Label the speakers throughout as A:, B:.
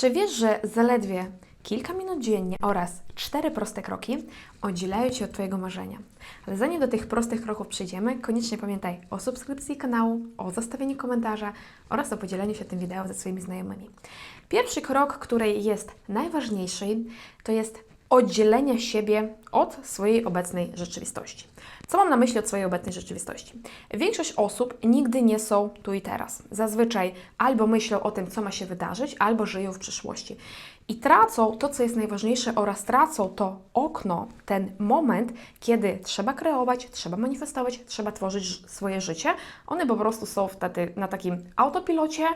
A: Czy wiesz, że zaledwie kilka minut dziennie oraz cztery proste kroki oddzielają Cię od Twojego marzenia? Ale zanim do tych prostych kroków przejdziemy, koniecznie pamiętaj o subskrypcji kanału, o zostawieniu komentarza oraz o podzieleniu się tym wideo ze swoimi znajomymi. Pierwszy krok, który jest najważniejszy, to jest oddzielenie siebie od swojej obecnej rzeczywistości. Co mam na myśli od swojej obecnej rzeczywistości? Większość osób nigdy nie są tu i teraz. Zazwyczaj albo myślą o tym, co ma się wydarzyć, albo żyją w przyszłości. I tracą to, co jest najważniejsze, oraz tracą to okno, ten moment, kiedy trzeba kreować, trzeba manifestować, trzeba tworzyć swoje życie. One po prostu są wtedy na takim autopilocie,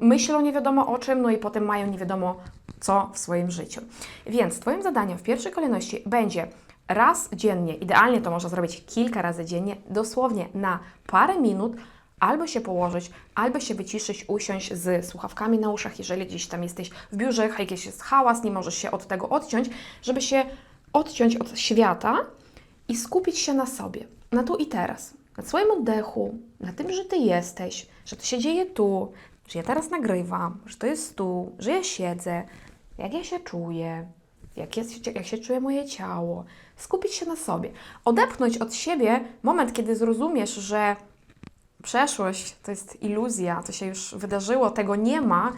A: myślą nie wiadomo o czym, no i potem mają nie wiadomo co w swoim życiu. Więc Twoim zadaniem w pierwszej kolejności będzie raz dziennie, idealnie to można zrobić kilka razy dziennie, dosłownie na parę minut, albo się położyć, albo się wyciszyć, usiąść z słuchawkami na uszach, jeżeli gdzieś tam jesteś w biurze, jakiś jest hałas, nie możesz się od tego odciąć, żeby się odciąć od świata i skupić się na sobie, na tu i teraz, na swoim oddechu, na tym, że Ty jesteś, że to się dzieje tu, że ja teraz nagrywam, że to jest tu, że ja siedzę, jak ja się czuję, jak, jest, jak się czuje moje ciało. Skupić się na sobie. Odepchnąć od siebie moment, kiedy zrozumiesz, że przeszłość to jest iluzja, to się już wydarzyło, tego nie ma.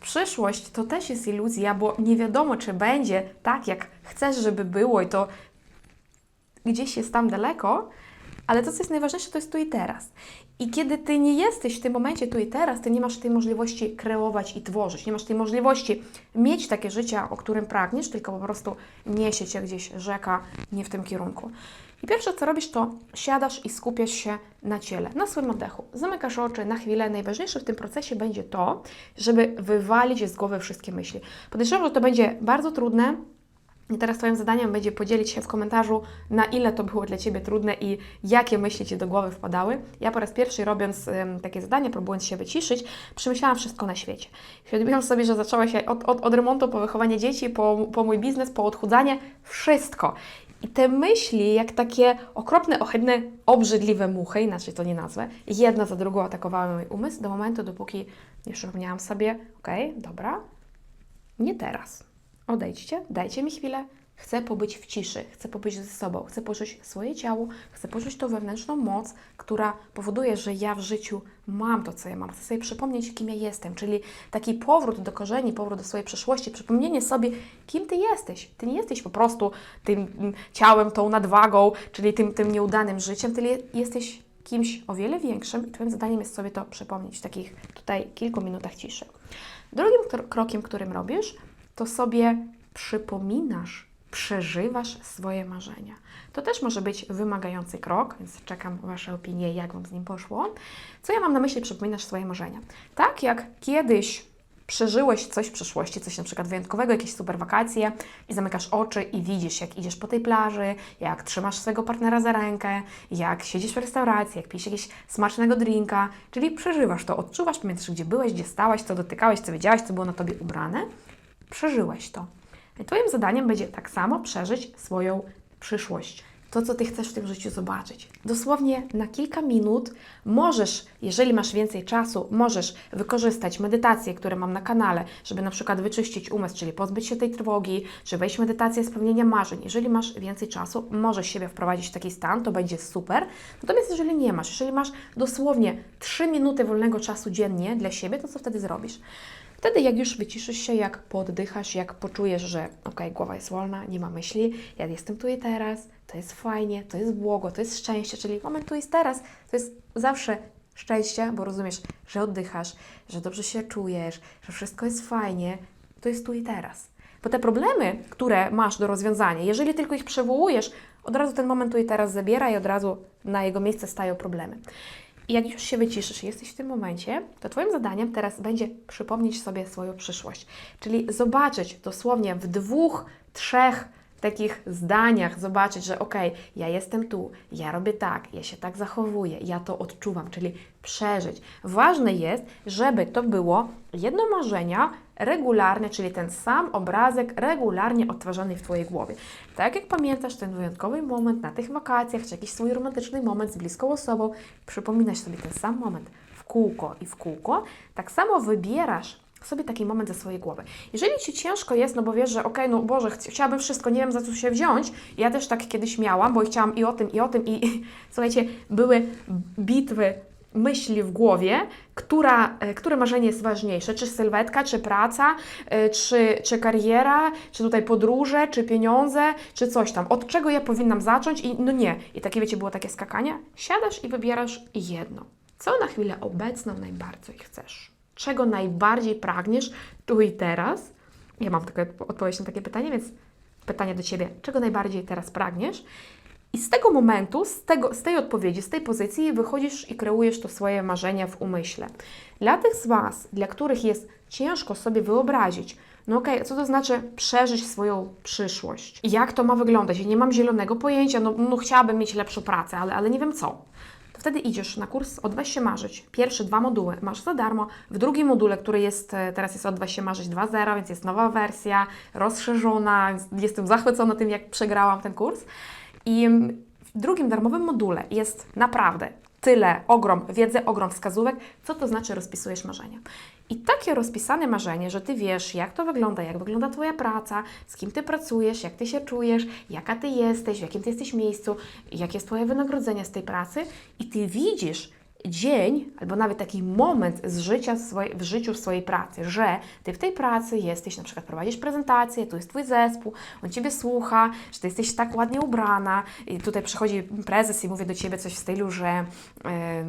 A: Przyszłość to też jest iluzja, bo nie wiadomo, czy będzie tak, jak chcesz, żeby było, i to gdzieś jest tam daleko, ale to, co jest najważniejsze, to jest tu i teraz. I kiedy ty nie jesteś w tym momencie tu i teraz, ty nie masz tej możliwości kreować i tworzyć, nie masz tej możliwości mieć takie życie, o którym pragniesz, tylko po prostu niesie cię gdzieś rzeka nie w tym kierunku. I pierwsze, co robisz, to siadasz i skupiasz się na ciele, na swoim oddechu. Zamykasz oczy na chwilę. Najważniejsze w tym procesie będzie to, żeby wywalić z głowy wszystkie myśli. Podejrzewam, że to będzie bardzo trudne, i teraz Twoim zadaniem będzie podzielić się w komentarzu, na ile to było dla Ciebie trudne i jakie myśli Ci do głowy wpadały. Ja po raz pierwszy robiąc takie zadanie, próbując się wyciszyć, przemyślałam wszystko na świecie. Świadomiłam sobie, że zaczęła się od, od, od remontu, po wychowanie dzieci, po, po mój biznes, po odchudzanie, wszystko. I te myśli, jak takie okropne, ohydne, obrzydliwe muchy, inaczej to nie nazwę, jedna za drugą atakowały mój umysł do momentu, dopóki nie przypomniałam sobie, okej, dobra, nie teraz. Odejdźcie, dajcie mi chwilę. Chcę pobyć w ciszy, chcę pobyć ze sobą, chcę poczuć swoje ciało, chcę poczuć tą wewnętrzną moc, która powoduje, że ja w życiu mam to, co ja mam. Chcę sobie przypomnieć, kim ja jestem, czyli taki powrót do korzeni, powrót do swojej przeszłości, przypomnienie sobie, kim ty jesteś. Ty nie jesteś po prostu tym ciałem, tą nadwagą, czyli tym, tym nieudanym życiem, ty je- jesteś kimś o wiele większym i Twoim zadaniem jest sobie to przypomnieć w takich tutaj kilku minutach ciszy. Drugim kro- krokiem, którym robisz, to sobie przypominasz, przeżywasz swoje marzenia. To też może być wymagający krok, więc czekam Wasze opinie, jak Wam z nim poszło. Co ja mam na myśli, przypominasz swoje marzenia? Tak jak kiedyś przeżyłeś coś w przeszłości, coś na przykład wyjątkowego, jakieś super wakacje i zamykasz oczy i widzisz, jak idziesz po tej plaży, jak trzymasz swojego partnera za rękę, jak siedzisz w restauracji, jak pijesz jakiegoś smacznego drinka, czyli przeżywasz to, odczuwasz, pamiętasz, gdzie byłeś, gdzie stałaś, co dotykałeś, co wiedziałaś, co było na Tobie ubrane, przeżyłeś to. Twoim zadaniem będzie tak samo przeżyć swoją przyszłość. To, co Ty chcesz w tym życiu zobaczyć. Dosłownie na kilka minut możesz, jeżeli masz więcej czasu, możesz wykorzystać medytacje, które mam na kanale, żeby na przykład wyczyścić umysł, czyli pozbyć się tej trwogi, czy wejść w medytację spełnienia marzeń. Jeżeli masz więcej czasu, możesz siebie wprowadzić w taki stan, to będzie super. Natomiast jeżeli nie masz, jeżeli masz dosłownie 3 minuty wolnego czasu dziennie dla siebie, to co wtedy zrobisz? Wtedy, jak już wyciszysz się, jak poddychasz, jak poczujesz, że ok, głowa jest wolna, nie ma myśli, ja jestem tu i teraz, to jest fajnie, to jest błogo, to jest szczęście, czyli moment tu i teraz, to jest zawsze szczęście, bo rozumiesz, że oddychasz, że dobrze się czujesz, że wszystko jest fajnie, to jest tu i teraz. Bo te problemy, które masz do rozwiązania, jeżeli tylko ich przywołujesz, od razu ten moment tu i teraz zabiera i od razu na jego miejsce stają problemy. I jak już się wyciszysz jesteś w tym momencie, to Twoim zadaniem teraz będzie przypomnieć sobie swoją przyszłość. Czyli zobaczyć dosłownie w dwóch, trzech takich zdaniach, zobaczyć, że okej, ja jestem tu, ja robię tak, ja się tak zachowuję, ja to odczuwam, czyli przeżyć. Ważne jest, żeby to było jedno marzenia regularnie, czyli ten sam obrazek regularnie odtwarzany w Twojej głowie. Tak jak pamiętasz ten wyjątkowy moment na tych wakacjach, czy jakiś swój romantyczny moment z bliską osobą, przypominasz sobie ten sam moment w kółko i w kółko, tak samo wybierasz sobie taki moment ze swojej głowy. Jeżeli Ci ciężko jest, no bo wiesz, że okej, no Boże, chci- chciałabym wszystko, nie wiem za co się wziąć. Ja też tak kiedyś miałam, bo chciałam i o tym, i o tym, i słuchajcie, były bitwy myśli w głowie, która, e, które marzenie jest ważniejsze, czy sylwetka, czy praca, e, czy, czy kariera, czy tutaj podróże, czy pieniądze, czy coś tam. Od czego ja powinnam zacząć i no nie. I takie, wiecie, było takie skakanie. Siadasz i wybierasz jedno. Co na chwilę obecną najbardziej chcesz? Czego najbardziej pragniesz tu i teraz? Ja mam tylko odpowiedź na takie pytanie, więc pytanie do Ciebie. Czego najbardziej teraz pragniesz? I z tego momentu, z, tego, z tej odpowiedzi, z tej pozycji wychodzisz i kreujesz to swoje marzenia w umyśle. Dla tych z Was, dla których jest ciężko sobie wyobrazić, no okej, co to znaczy przeżyć swoją przyszłość? Jak to ma wyglądać? Ja nie mam zielonego pojęcia, no, no chciałabym mieć lepszą pracę, ale, ale nie wiem co. Wtedy idziesz na kurs Odweź się marzyć. Pierwsze dwa moduły masz za darmo. W drugim module, który jest, e, teraz jest Odweź się marzyć 2.0, więc jest nowa wersja, rozszerzona. Jestem zachwycona tym, jak przegrałam ten kurs. I w drugim darmowym module jest naprawdę tyle, ogrom wiedzy, ogrom wskazówek, co to znaczy rozpisujesz marzenia. I takie rozpisane marzenie, że Ty wiesz, jak to wygląda, jak wygląda Twoja praca, z kim Ty pracujesz, jak Ty się czujesz, jaka Ty jesteś, w jakim Ty jesteś miejscu, jakie jest Twoje wynagrodzenie z tej pracy. I Ty widzisz dzień, albo nawet taki moment z życia swoje, w życiu swojej pracy, że Ty w tej pracy jesteś, na przykład prowadzisz prezentację, tu jest Twój zespół, on Ciebie słucha, że Ty jesteś tak ładnie ubrana i tutaj przychodzi prezes i mówi do Ciebie coś w stylu, że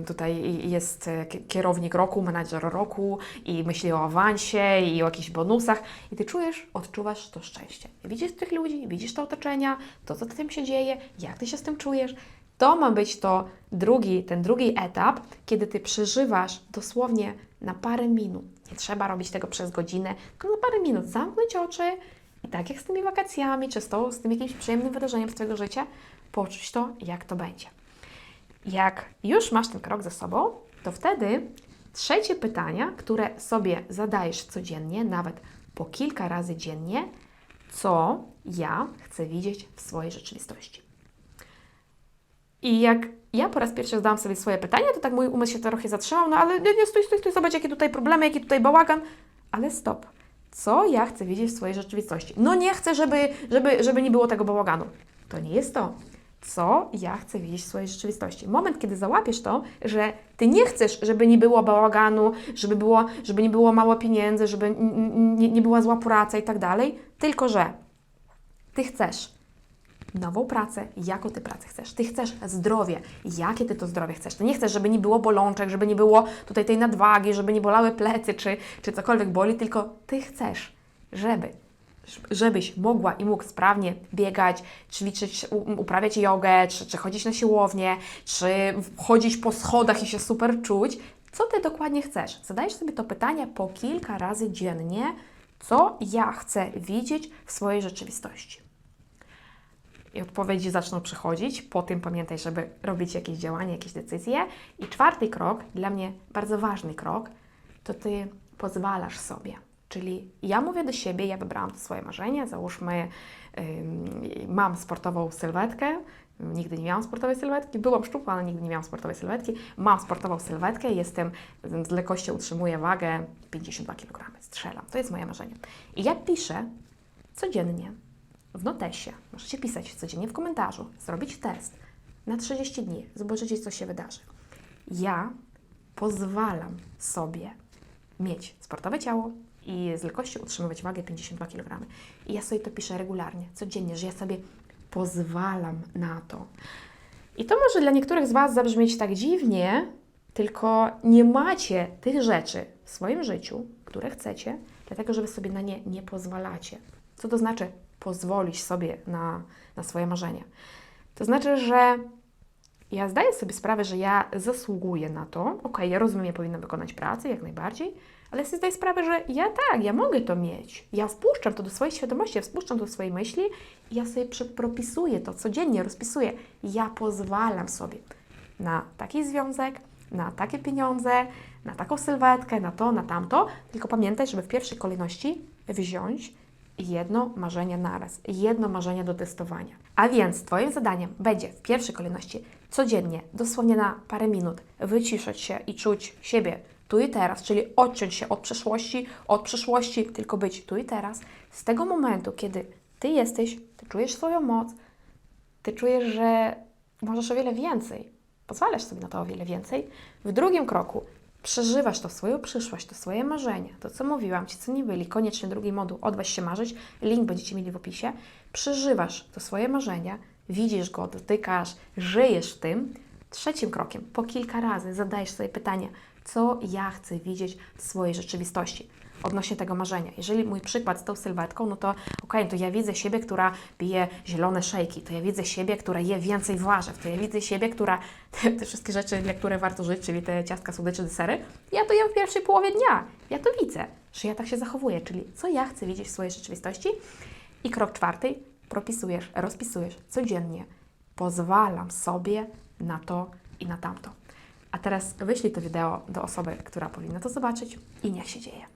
A: tutaj jest e, ki- kierownik roku, menadżer roku i myśli o awansie i o jakichś bonusach i Ty czujesz, odczuwasz to szczęście. Widzisz tych ludzi, widzisz to otoczenia, to co tym się dzieje, jak Ty się z tym czujesz, to ma być to drugi, ten drugi etap, kiedy ty przeżywasz dosłownie na parę minut. Nie trzeba robić tego przez godzinę, tylko na parę minut. Zamknąć oczy i tak jak z tymi wakacjami, czy z, to, z tym jakimś przyjemnym wydarzeniem z Twojego życia, poczuć to, jak to będzie. Jak już masz ten krok ze sobą, to wtedy trzecie pytania, które sobie zadajesz codziennie, nawet po kilka razy dziennie, co ja chcę widzieć w swojej rzeczywistości. I jak ja po raz pierwszy zadałam sobie swoje pytania, to tak mój umysł się trochę zatrzymał, no ale nie, nie, stój, stój, stój, zobacz jakie tutaj problemy, jaki tutaj bałagan. Ale stop. Co ja chcę widzieć w swojej rzeczywistości? No nie chcę, żeby, żeby, żeby nie było tego bałaganu. To nie jest to. Co ja chcę widzieć w swojej rzeczywistości? Moment, kiedy załapiesz to, że ty nie chcesz, żeby nie było bałaganu, żeby, było, żeby nie było mało pieniędzy, żeby nie, nie była zła praca i tak dalej, tylko że ty chcesz nową pracę, jaką ty pracę chcesz. Ty chcesz zdrowie, jakie ty to zdrowie chcesz. Ty nie chcesz, żeby nie było bolączek, żeby nie było tutaj tej nadwagi, żeby nie bolały plecy, czy, czy cokolwiek boli, tylko ty chcesz, żeby żebyś mogła i mógł sprawnie biegać, ćwiczyć, uprawiać jogę, czy, czy chodzić na siłownię, czy chodzić po schodach i się super czuć. Co ty dokładnie chcesz? Zadajesz sobie to pytanie po kilka razy dziennie, co ja chcę widzieć w swojej rzeczywistości i odpowiedzi zaczną przychodzić. Po tym pamiętaj, żeby robić jakieś działania, jakieś decyzje. I czwarty krok, dla mnie bardzo ważny krok, to ty pozwalasz sobie. Czyli ja mówię do siebie, ja wybrałam to swoje marzenie, załóżmy, ym, mam sportową sylwetkę, nigdy nie miałam sportowej sylwetki, byłam szczupła, ale nigdy nie miałam sportowej sylwetki, mam sportową sylwetkę, jestem, z lekkością utrzymuję wagę 52 kg, strzelam, to jest moje marzenie. I ja piszę codziennie w notesie, możecie pisać codziennie w komentarzu, zrobić test na 30 dni, zobaczycie, co się wydarzy. Ja pozwalam sobie mieć sportowe ciało i z lekkością utrzymywać wagę 52 kg. I ja sobie to piszę regularnie, codziennie, że ja sobie pozwalam na to. I to może dla niektórych z Was zabrzmieć tak dziwnie, tylko nie macie tych rzeczy w swoim życiu, które chcecie, dlatego że Wy sobie na nie nie pozwalacie. Co to znaczy pozwolić sobie na, na swoje marzenia? To znaczy, że ja zdaję sobie sprawę, że ja zasługuję na to. Okej, ja rozumiem, ja powinnam wykonać pracę, jak najbardziej, ale ja sobie zdaję sprawę, że ja tak, ja mogę to mieć. Ja wpuszczam to do swojej świadomości, ja wpuszczam to do swojej myśli i ja sobie propisuję to codziennie, rozpisuję. Ja pozwalam sobie na taki związek, na takie pieniądze, na taką sylwetkę, na to, na tamto. Tylko pamiętaj, żeby w pierwszej kolejności wziąć jedno marzenie naraz, jedno marzenie do testowania. A więc Twoim zadaniem będzie w pierwszej kolejności codziennie, dosłownie na parę minut, wyciszać się i czuć siebie tu i teraz, czyli odciąć się od przeszłości, od przyszłości, tylko być tu i teraz. Z tego momentu, kiedy ty jesteś, ty czujesz swoją moc, ty czujesz, że możesz o wiele więcej, pozwalasz sobie na to o wiele więcej. W drugim kroku przeżywasz to swoją przyszłość, to swoje marzenia, to co mówiłam Ci, co nie byli, koniecznie drugi moduł, odważ się marzyć, link będziecie mieli w opisie, przeżywasz to swoje marzenia, widzisz go, dotykasz, żyjesz w tym. Trzecim krokiem, po kilka razy zadajesz sobie pytanie, co ja chcę widzieć w swojej rzeczywistości odnośnie tego marzenia. Jeżeli mój przykład z tą sylwetką, no to okej, to ja widzę siebie, która pije zielone szejki, to ja widzę siebie, która je więcej warzyw, to ja widzę siebie, która te, te wszystkie rzeczy, dla które warto żyć, czyli te ciastka, słodycze, desery, ja to jem w pierwszej połowie dnia. Ja to widzę, że ja tak się zachowuję, czyli co ja chcę widzieć w swojej rzeczywistości. I krok czwarty, propisujesz, rozpisujesz codziennie. Pozwalam sobie na to i na tamto. A teraz wyślij to wideo do osoby, która powinna to zobaczyć i niech się dzieje.